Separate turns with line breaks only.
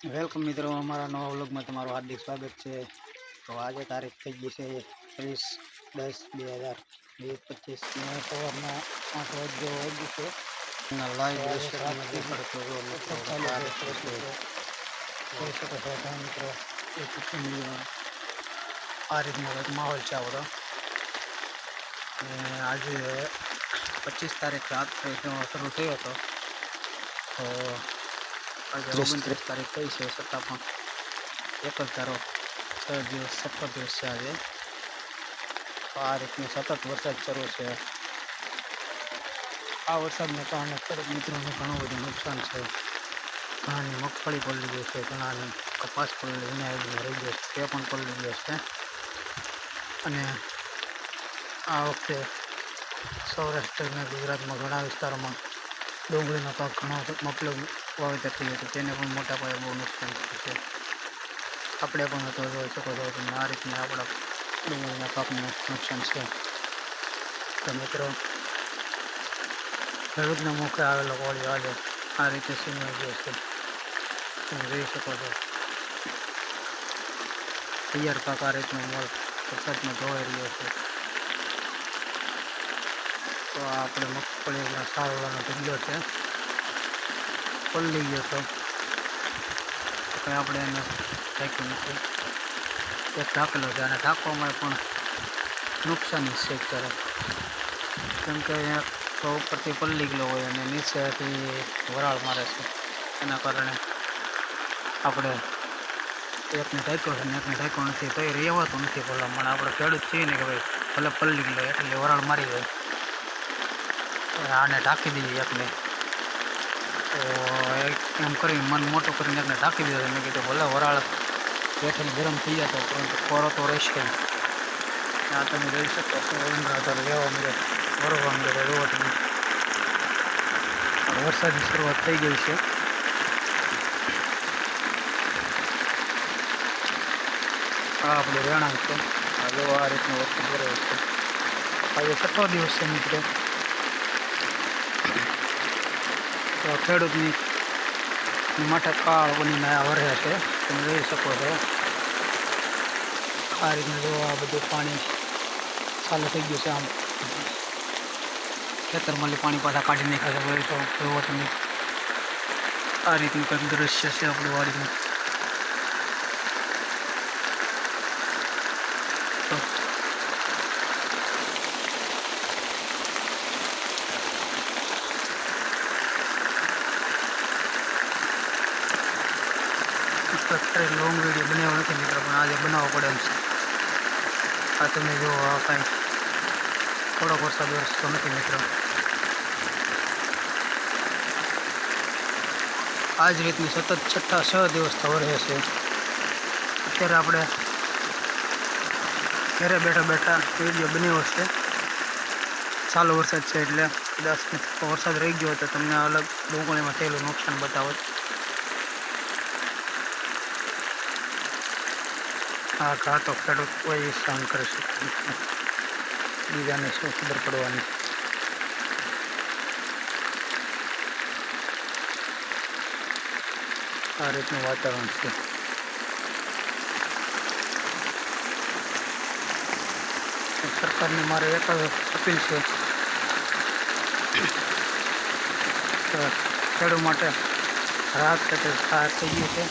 Welcome મિત્રો અમારા નવા વ્લોગમાં તમારું હાર્દિક સ્વાગત છે. તો આજે તારીખ થઈ ગઈ છે ત્રીસ દસ બે હજાર વીસ પચીસ સવારના આઠ વાગે વાગ્યું છે. મિત્રો આ રીતનો કંઈક માહોલ છે અને આજે પચીસ તારીખ રાત શરૂ થયો હતો. તો આજે ઓગણત્રીસ તારીખ થઈ છે છતાં પણ એક જ ધારો છ દિવસ સતત દિવસ છે આજે. આ રીતની સતત વરસાદ શરૂ છે. આ વરસાદને કારણે ખેડૂત મિત્રોને ઘણું બધું નુકસાન છે. ઘણાની મગફળી પલળી ગઈ છે ઘણાની કપાસ પલળી વિનાયકમાં રહી ગયો છે તે પણ પલળી ગયો છે. અને આ વખતે સૌરાષ્ટ્ર અને ગુજરાતમાં ઘણા વિસ્તારોમાં ડુંગળીનો પાક ઘણો મતલબ વાવેતર થયું હતું. તેને પણ મોટા પાયે બહુ નુકસાન થયું છે. આપણે પણ હતો જોઈ શકો છો કે આ રીતના આપણા ડુંગળીના પાકને નુકસાન છે. તો મિત્રો ખેડૂતના મુખે આવેલો કોળી આજે આ રીતે સીમાઈ જે છે. તમે જોઈ શકો છો. તૈયાર પાક આ રીતનો મોલ વરસાદમાં ધોવાઈ રહ્યો છે. તો આપણે મગફળીના એવાનો ઢગલો છે. પલળી ગયો તો કંઈ આપણે એને ઢાંક્યું નથી એક ઢાંકેલો છે અને ઢાંકવામાં પણ નુકસાની છે અત્યારે. કેમ કે તો ઉપરથી પલળી ગયેલો હોય અને નીચેથી વરાળ મારે છે. એના કારણે આપણે એકને ઢાંક્યો છે ને એકને ઢાંક્યો નથી. તો એ રહેવાતું નથી ભલામણ આપણે ખેડૂત છીએ ને કે ભાઈ, ભલે પલળી ગયેલો એટલે વરાળ મારી જાય આને ઢાંકી દઈએ એકને. તો એમ કરીને મન મોટું કરીને એમને ઢાંકી દીધો મેં કીધું, ભલે વરાળ બેઠેલી ગરમ થઈ જતો પરંતુ કોરો તો રહેશે આ તમે રહી શકો ઉંદરા રહેવા મળે વરવા મળે રોવા વરસાદની શરૂઆત થઈ ગઈ છે. આ આપણું રહેણાંક છે. આ જો આ રીતનો વરસાદ બરાબર છે આજે છઠ્ઠો દિવસ છે મિત્રો? તો ખેડૂતની માટે કાળ બનીને આ વરે છે. તમે જોઈ શકો છો. આ રીતનું જો આ બધું પાણી ચાલુ થઈ ગયું છે આમ. ખેતરમાંથી પાણી પાછા કાઢી નાખ્યા છે. તો જોવો તમે. આ રીતનું કંઈક દ્રશ્ય છે આપણું વાડીનું અત્યારે લોંગ વીડિયો બનાવ્યો નથી મિત્રો, પણ આજે બનાવવો પડે એમ છે. આ તમે જુઓ, આ કાંઈ થોડોક વરસાદ વરસતો નથી મિત્રો. આ જ રીતની સતત છઠ્ઠા છ દિવસ વરસે છે. અત્યારે આપણે ઘરે બેઠા બેઠા વીડિયો બનાવ્યો છે. ચાલુ વરસાદ છે એટલે કદાચ વરસાદ રહી ગયો તો તમને અલગ ડુંગળીમાં થયેલું નુકસાન બતાવો. આ ઘા તો ખેડૂત કોઈ સહન કરી શકતો નથી બીજાને શું ખબર પડવાની? આ રીતનું વાતાવરણ છે. સરકારની મારે એક અપીલ છે. ખેડૂત માટે રાહત કે સહાય થઈ ગયું છે.